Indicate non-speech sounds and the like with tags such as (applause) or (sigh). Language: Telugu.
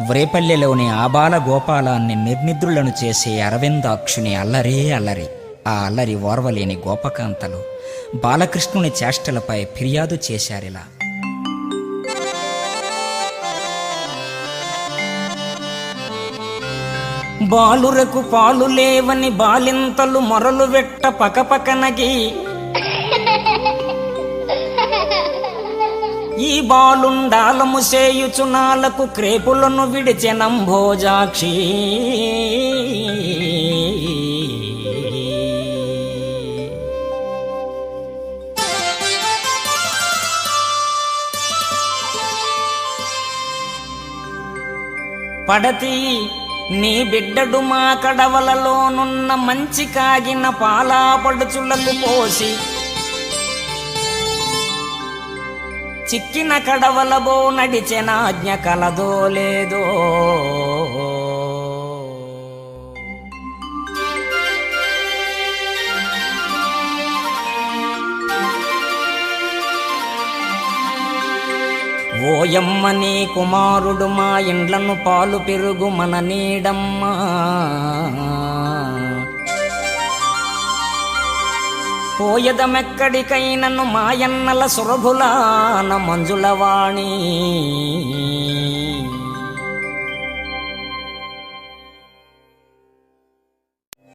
వ్రేపల్లెలోని ఆబాల గోపాలాన్ని నిర్నిద్రులను చేసే అరవిందాక్షుని అల్లరే అల్లరి. ఆ అల్లరి ఓర్వలేని గోపకాంతలు బాలకృష్ణుని చేష్టలపై ఫిర్యాదు చేశారిలా. బాలురకు పాలు లేవని బాలింతలు మొరలు వెట్ట పకపకనగి. (laughs) ఈ బాలుండాలము చేయుచునాలకు క్రేపులను విడిచెనంభోజాక్షి పడతి నీ బిడ్డడు మా కడవలలోనున్న మంచి కాగిన పాలా పడుచులకు పోసి చిక్కిన కడవలబో నడిచిన ఆజ్ఞ కలదో లేదో. ఓయమ్మ నీ కుమారుడు మా ఇండ్లను పాలు పెరుగు మన నీడమ్మా. పోయదమెక్కడికైనను మాయన్నల సురభులాన మంజులవాణి.